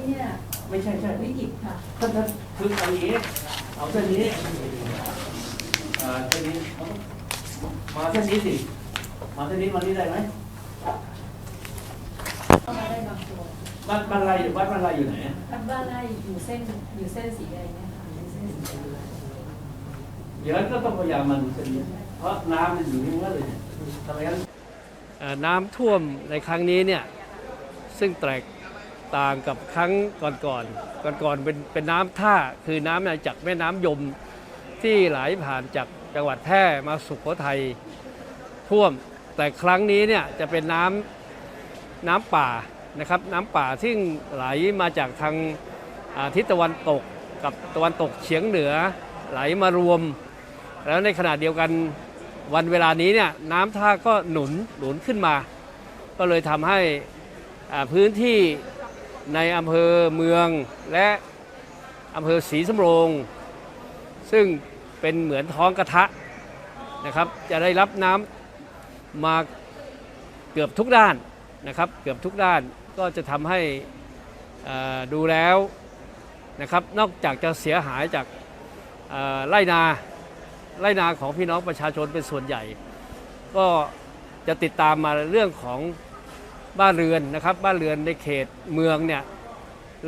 นนี้เนี่ยไม่ใช่ใช่วิกฤตค่ะท่านท่านคือเอาอย่างนี้เอาเส้นนี้เอ่อเส้นนี้มาเส้นนี้สิมาเส้นนี้มานี่ได้ไหมเข้ามาได้บางตัวบ้านบ้านไรอยู่บ้านบ้านไรอยู่ไหนถ้าบ้านไร่อยู่เส้นอยู่เส้นสีแดงเนี่ยค่ะอยู่เส้นสีแดงเดี๋ยวก็ต้องพยายามมาดูเส้นนี้เพราะน้ำมันอยู่ที่นั่นเลยเนี่ยทำไมงั้นน้ำท่วมในครั้งนี้เนี่ยซึ่งแตก ต่างกับครั้งก่อนๆก่อนๆเป็นเป็นน้ำท่าคือน้ำจากแม่น้ำยมที่ไหลผ่านจากจังหวัดแพร่มาสุโขทัยท่วม แต่ครั้งนี้เนี่ยจะเป็นน้ำน้ำป่านะครับน้ำป่าที่ไหลมาจากทางทิศตะวันตกกับตะวันตกเฉียงเหนือไหลมารวม แล้วในขณะเดียวกันวันเวลานี้เนี่ยน้ำท่าก็หนุนหนุนขึ้นมา ก็เลยทำให้พื้นที่ ในอำเภอเมืองและอำเภอศรีสำโรง ซึ่งเป็นเหมือนท้องกระทะนะครับ จะได้รับน้ำมาเกือบทุกด้านนะครับ เกือบทุกด้านก็จะทำให้ดูแล้วนะครับ นอกจากจะเสียหายจากไร่นาไร่นาของพี่น้องประชาชนเป็นส่วนใหญ่ ก็จะติดตามมาเรื่องของ บ้านเรือนนะครับ บ้านเรือนในเขตเมืองเนี่ย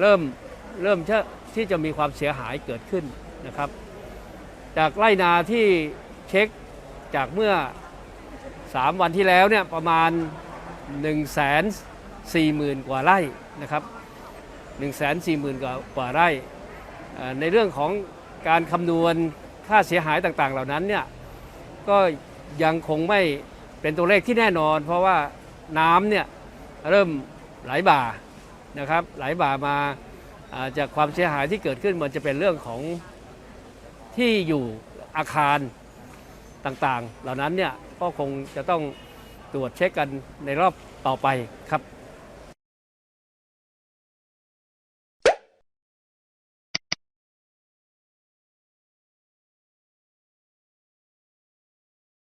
เริ่มเริ่มที่ที่จะมีความเสียหายเกิดขึ้นนะครับ จากไร่นาที่เช็คจากเมื่อ 3 วันที่แล้วเนี่ยประมาณ 1 4 0 0 0 0 กว่าไร่นะครับ 1 4 0 0 0 0 กว่ากว่าไร่ ในเรื่องของการคำนวณค่าเสียหายต่างๆ เหล่านั้นเนี่ยก็ยังคงไม่เป็นตัวเลขที่แน่นอน เพราะว่าน้ำเนี่ย เริ่มไหลบ่านะครับไหลบ่ามาอ่าจากความเสียหายที่เกิดขึ้นมันจะเป็นเรื่องของที่อยู่อาคารต่างๆ เหล่านั้นเนี่ยก็คงจะต้องตรวจเช็คกันในรอบต่อไปครับ